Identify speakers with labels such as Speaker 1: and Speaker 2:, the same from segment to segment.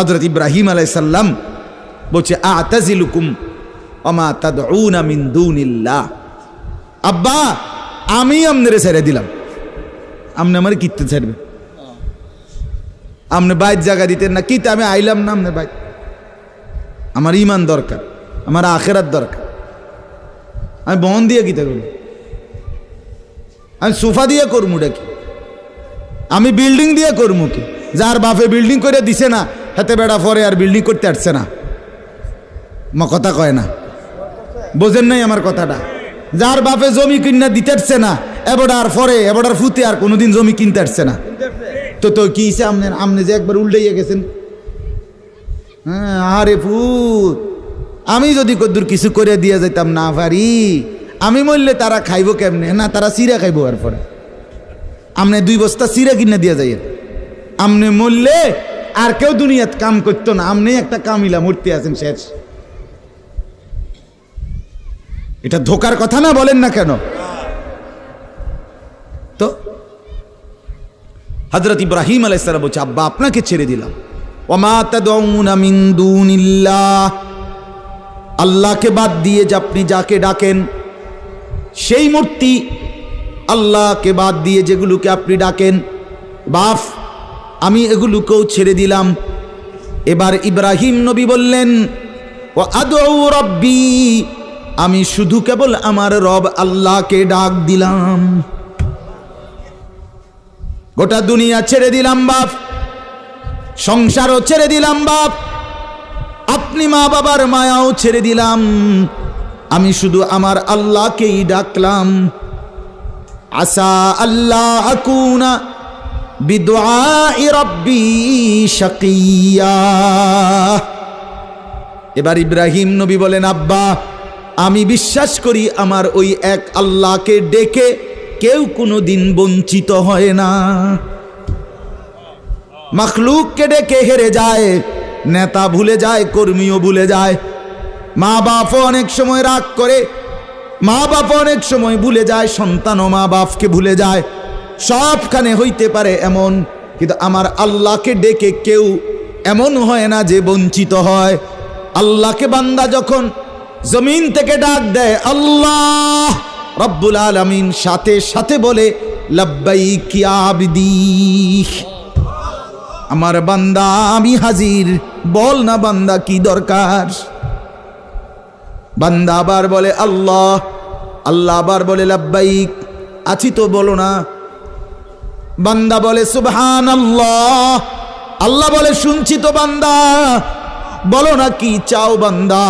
Speaker 1: হজরত ইব্রাহিম আলাইসাল্লাম বলছে, আতাজিলুকুম অমা দুনিল্লাহ। আব্বা, আমি আমনেরে ছেড়ে দিলাম। আমনে আমার কিত্তে ছাড়বে। আমনে বাইর জায়গা দিতেন না, কিতে আমি আইলাম না আমনে বাইর। আমার ইমান দরকার, আমার আখেরাত দরকার। আমি বন দিয়ে কিতে করব? আমি সোফা দিয়ে করব কি আমি বিল্ডিং দিয়ে করব কি? যার বাপে বিল্ডিং করে দিছে না হাতে বেড়া পরে আর বিল্ডিং করতে আসছে না। মা কথা কয় না। বোঝেন নাই আমার কথাটা। যার বাপে জমি কিনা দিতে আসছে না এবারটার পরে এবারটার ফুতে আর কোনোদিন জমি কিনতে আসছে না। তো তো কি হিসে আমনে আমনে যে একবার উল্টাইয়া গেছেন। হ্যাঁ আরে ফুত আমি যদি কদ্দুর কিছু করে দিয়ে যাইতাম না পারি। আমি মরলে তারা খাইব কেমনে? না, তারা চিরা খাইব আর পরে। আমনে দুই বস্তা চিরা কিনে দিয়ে যাই আমনে মরলে আর কেউ দুনিয়াত কাম করতো না। আমনে একটা কামিলা মূর্তি আছেন শেষ। এটা ধোকার কথা না বলেন না কেন? তো হজরত ইব্রাহিম আলাইসালাম বলছে, আব্বা, আপনাকে ছেড়ে দিলাম। আল্লাহকে বাদ দিয়ে যে আপনি যাকে ডাকেন, সেই মূর্তি আল্লাহকে বাদ দিয়ে যেগুলোকে আপনি ডাকেন, বাফ আমি এগুলোকেও ছেড়ে দিলাম। এবার ইব্রাহিম নবী বললেন ও আদৌ রব্বি, আমি শুধু কেবল আমার রব আল্লাহকে ডাক দিলাম। গোটা দুনিয়া ছেড়ে দিলাম, বাপ। সংসারও ছেড়ে দিলাম, বাপ। আপনি মা বাবার মায়াও ছেড়ে দিলাম। আমি শুধু আমার আল্লাহকেই ডাকলাম। আসা আল্লাহ আকুনা এবার ইব্রাহিম নবী বলেন, আব্বা, আমি বিশ্বাস করি আমার ওই এক আল্লাহকে ডেকে কেউ কোনো দিন বঞ্চিত হয় না। মখলুককে ডেকে হেরে যায়, নেতা ভুলে যায়, কর্মীও ভুলে যায়। মা বাপও অনেক সময় রাগ করে মা বাপ অনেক সময় ভুলে যায়, সন্তানও মা বাপকে ভুলে যায়। সবখানে হইতে পারে এমন, কিন্তু আমার আল্লাহকে ডেকে কেউ এমন হয় না যে বঞ্চিত হয়। আল্লাহকে বান্দা যখন জমিন থেকে ডাক দেয়, আল্লাহ রব্বুল আলমিন সাথে সাথে বলে লব্বাই কিয়াবদি আমার বান্দা, আমি হাজির, বল না বান্দা কি দরকার? বান্দা আবার বলে, আল্লাহ। আল্লাহ আবার বলে, লাব্বাইক। আছি তো বলো না। বান্দা বলে সুবহান আল্লাহ আল্লাহ বলে, শুনছি তো বান্দা। বলো না, কি চাও বান্দা?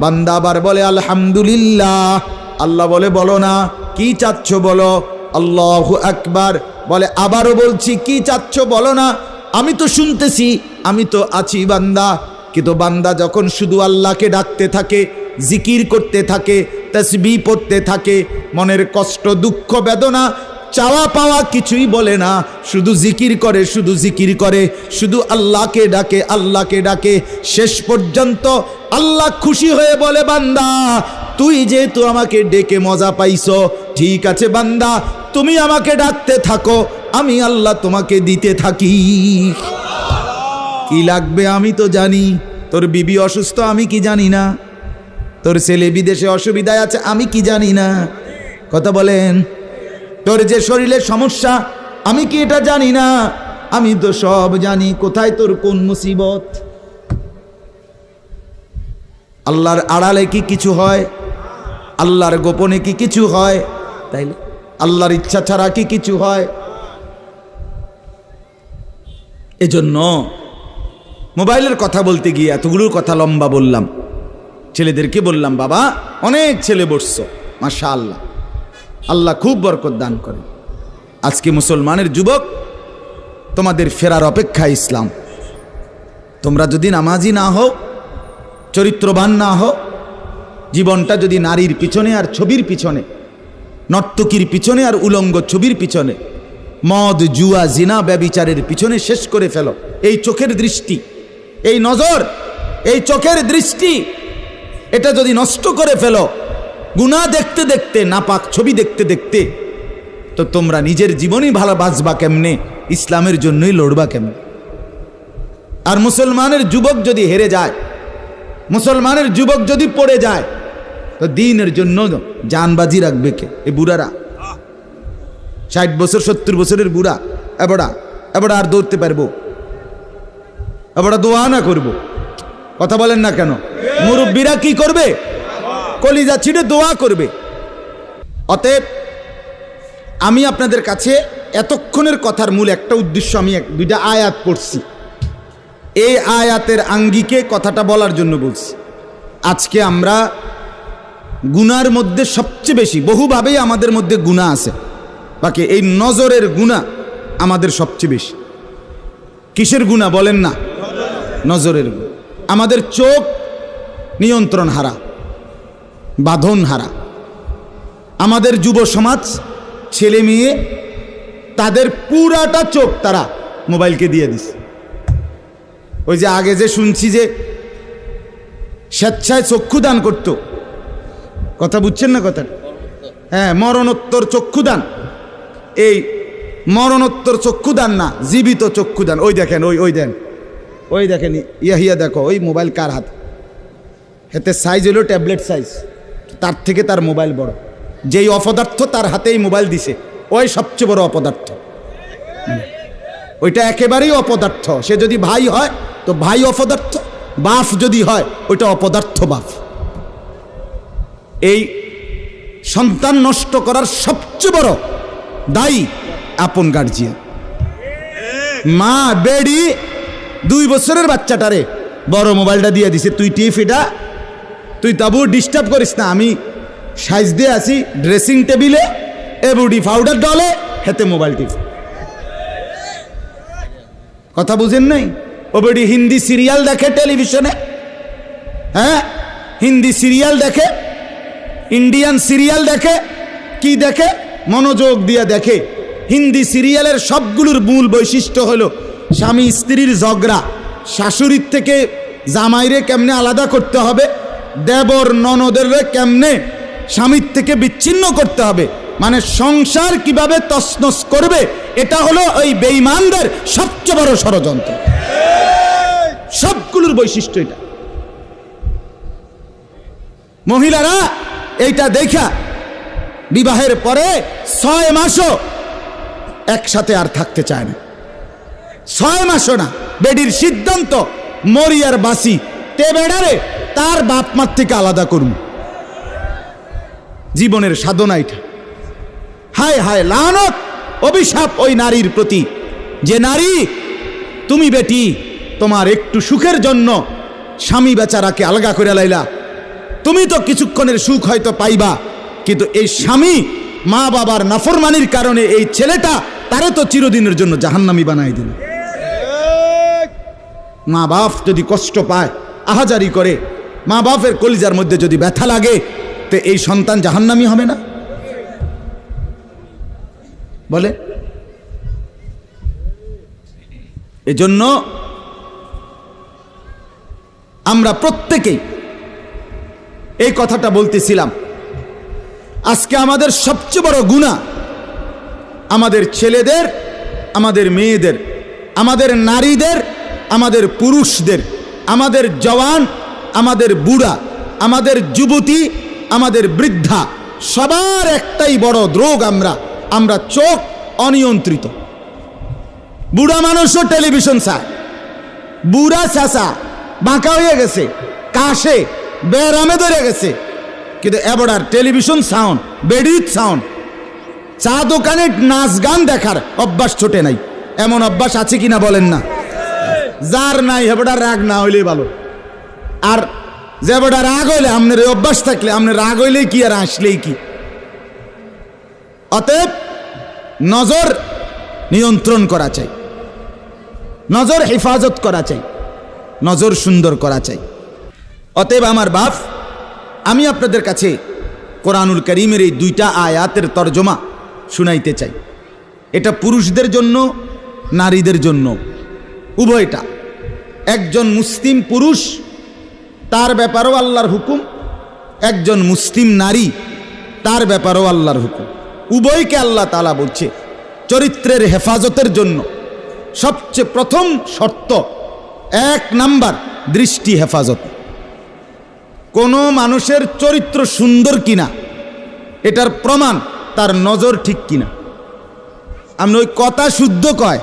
Speaker 1: বান্দা আবার বলে, আলহামদুলিল্লাহ। আল্লাহ বলে, বলো না, কি চাচ্ছ বলো? আল্লাহ আকবার। বলে, আবারও বলছি, কি চাচ্ছ বলো না? আমি তো শুনতেছি, আমি তো আছি বান্দা। কিন্তু বান্দা যখন শুধু আল্লাহকে ডাকতে থাকে, জিকির করতে থাকে, তসবি পড়তে থাকে, মনের কষ্ট, দুঃখ, বেদনা চাওয়া পাওয়া কিছুই বলে না। শুধু জিকির করে, শুধু জিকির করে। শুধু আল্লাহকে ডাকে আল্লাহকে ডাকে। শেষ পর্যন্ত আল্লাহ খুশি হয়ে বলে, বান্দা, তুই যেহেতু আমাকে ডেকে মজা পাইছ, ঠিক আছে বান্দা, তুমি আমাকে ডাকতে থাকো, আমি আল্লাহ তোমাকে দিতে থাকি। কি লাগবে আমি তো জানি। তোর বিবি অসুস্থ, আমি কি জানি না। তোর ছেলে বিদেশে অসুবিধায় আছে, আমি কি জানি না। কথা বলেন। তোর যে শরীরের সমস্যা আমি কি এটা জানি না? আমি তো সব জানি কোথায় তোর কোন মুসিবত? আল্লাহর আড়ালে কি কিছু হয়? আল্লাহর গোপনে কি কিছু হয়? তাইলে? আল্লাহর ইচ্ছা ছাড়া কি কিছু হয়? এজন্য মোবাইলের কথা বলতে গিয়ে এতগুলোর কথা লম্বা বললাম। ছেলেদেরকে বললাম বাবা অনেক ছেলে বসছ মাশা আল্লাহ খুব বরকত দান করে। আজকে মুসলমানের যুবক, তোমাদের ফেরার অপেক্ষা ইসলাম। তোমরা যদি নামাজি না হও, চরিত্রবান না হও, জীবনটা যদি নারীর পিছনে আর ছবির পিছনে, নর্তকীর পিছনে আর উলঙ্গ ছবির পিছনে, মদ, জুয়া, জিনা, ব্যবিচারের পিছনে শেষ করে ফেলো। এই চোখের দৃষ্টি, এই নজর, এই চোখের দৃষ্টি, এটা যদি নষ্ট করে ফেলো গুণা দেখতে দেখতে, নাপাক ছবি দেখতে দেখতে, তো তোমরা নিজের জীবনই ভালো বাঁচবা কেমনে? ইসলামের জন্যই লড়বা কেমনে? আর মুসলমানের যুবক যদি হেরে যায়, মুসলমানের যুবক যদি পড়ে যায়, তো দিনের জন্য জানবাজি রাখবে কে? এই বুড়ারা। ষাট বছর, সত্তর বছরের বুড়া। এবড়া এবড়া আর দৌড়তে পারব? এবড়া দোয়া না করব? কথা বলেন না কেন? মুরব্বীরা কি করবে? কলিজা ছিঁড়ে দোয়া করবে। অতএব আমি আপনাদের কাছে এতক্ষণের কথার মূল একটা উদ্দেশ্য, আমি এক, দুইটা আয়াত পড়ছি। এই আয়াতের আঙ্গিকে কথাটা বলার জন্য বলছি। আজকে আমরা গুনার মধ্যে সবচেয়ে বেশি, বহুভাবেই আমাদের মধ্যে গুণা আছে। বাকি এই নজরের গুণা আমাদের সবচেয়ে বেশি। কিসের গুণা বলেন না? নজরের গুণা আমাদের চোখ নিয়ন্ত্রণ হারা বাঁধন হারা আমাদের যুব সমাজ, ছেলে মেয়ে, তাদের পুরাটা চোখ তারা মোবাইলকে দিয়ে দিছে। ওই যে আগে যে শুনছি যে স্বেচ্ছায় চক্ষুদান করত, কথা বুঝছেন না কথা হ্যাঁ মরণোত্তর চক্ষুদান। এই মরণোত্তর চক্ষুদান না, জীবিত চক্ষুদান। ওই দেখেন, ওই ওই দেন। ওই দেখেন, ইয়াহিয়া দেখো, ওই মোবাইল কার হাত? হেতে সাইজ হলো ট্যাবলেট সাইজ তার থেকে তার মোবাইল বড়। যেই অপদার্থ তার হাতেই মোবাইল দিছে, ওই সবচেয়ে বড় অপদার্থ। ওইটা একেবারেই অপদার্থ। সে যদি ভাই হয়, তো ভাই অপদার্থ, বাফ যদি হয়, ওইটা অপদার্থ বাফ। এই সন্তান নষ্ট করার সবচেয়ে বড় দায়ী আপন গার্জিয়ান মা, বেডি, দুই বছরের বাচ্চাটারে বড় মোবাইলটা দিয়ে দিছে। তুই টিপ এটা তুই তাবু ডিস্টার্ব করিস না, আমি সাইজ দিয়ে আসি ড্রেসিং টেবিলে এবুডি পাউডার ডলে হেতে মোবাইল টিপ। কথা বুঝেন নাই? ও বেডি হিন্দি সিরিয়াল দেখে টেলিভিশনে হ্যাঁ? হিন্দি সিরিয়াল দেখে? ইন্ডিয়ান সিরিয়াল দেখে? কি দেখে? মনোযোগ দিয়ে দেখে। হিন্দি সিরিয়ালের সবগুলোর মূল বৈশিষ্ট্য হলো স্বামী স্ত্রীর ঝগড়া। শাশুড়ির থেকে জামাইরে কেমনে আলাদা করতে হবে? দেবর ননদের কেমনে স্বামীর থেকে বিচ্ছিন্ন করতে হবে? মানে সংসার কীভাবে তসনস করবে? এটা হলো ওই বেঈমানদের সবচেয়ে বড় ষড়যন্ত্র। সবগুলোর বৈশিষ্ট্য এটা। মহিলারা এইটা দেখা, বিবাহের পরে ছয় মাসও একসাথে আর থাকতে চায় না। ছয় মাসও না, বেডির সিদ্ধান্ত মরিয়ার বাসি তে বেড়ারে তার বাপ মার থেকে আলাদা করুন। জীবনের সাধনা এটা। হায় হায় লানত অভিশাপ ওই নারীর প্রতি। যে নারী তুমি বেটি তোমার একটু সুখের জন্য স্বামী বেচারাকে আলগা করে লাইলা। তুমি তো কিছুক্ষণের সুখ হয়তো পাইবা কিন্তু এই স্বামী মা বাবার নাফরমানির কারণে এই ছেলেটা তারে তো চিরদিনের জন্য জাহান্নামি বানাই দিল। মা বাপ যদি কষ্ট পায় আহাজারি করে মা বাপের কলিজার মধ্যে যদি ব্যথা লাগে, তো এই সন্তান জাহান্নামি হবে না? বলে? এজন্য আমরা প্রত্যেকেই এই কথাটা বলতেছিলাম, আজকে আমাদের সবচেয়ে বড় গুণা আমাদের ছেলেদের, আমাদের মেয়েদের, আমাদের নারীদের, আমাদের পুরুষদের, আমাদের জওয়ান আমাদের বুড়া, আমাদের যুবতী, আমাদের বৃদ্ধা, সবার একটাই বড় দ্রোগ আমরা আমরা চোখ অনিয়ন্ত্রিত। বুড়া মানুষও টেলিভিশন চায়। বুড়া চাষা বাঁকা হয়ে গেছে, কাশে বেরামে ধরে গেছে। কিন্তু এবার টেলিভিশন সাউন্ড বেডিত সাউন্ড চা দোকানে নাচ গান দেখার অভ্যাস ছোটে নাই। এমন অভ্যাস আছে কিনা বলেন না? যার নাই হেবটা রাগ না হইলেই ভালো। আর যে বেটা রাগ হইলে আপনার এই অভ্যাস থাকলে আপনার রাগ হইলেই কি আর আসলেই কি? অতএব নজর নিয়ন্ত্রণ করা চাই। নজর হেফাজত করা চাই। নজর সুন্দর করা চাই। অতএব আমার বাপ, আমি আপনাদের কাছে কোরআনুল করিমের এই দুইটা আয়াতের তর্জমা শুনাইতে চাই। এটা পুরুষদের জন্য, নারীদের জন্য। উভয়টা। একজন মুসলিম পুরুষ তার ব্যাপারেও আল্লাহর হুকুম। একজন মুসলিম নারী, তার ব্যাপারেও আল্লাহর হুকুম। উভয়কে আল্লাহ তালা বলছে, চরিত্রের হেফাজতের জন্য সবচেয়ে প্রথম শর্ত, এক নাম্বার, দৃষ্টি হেফাজত। কোনো মানুষের চরিত্র সুন্দর কিনা, এটার প্রমাণ তার নজর ঠিক কিনা। আপনি ওই কথা শুদ্ধ কয়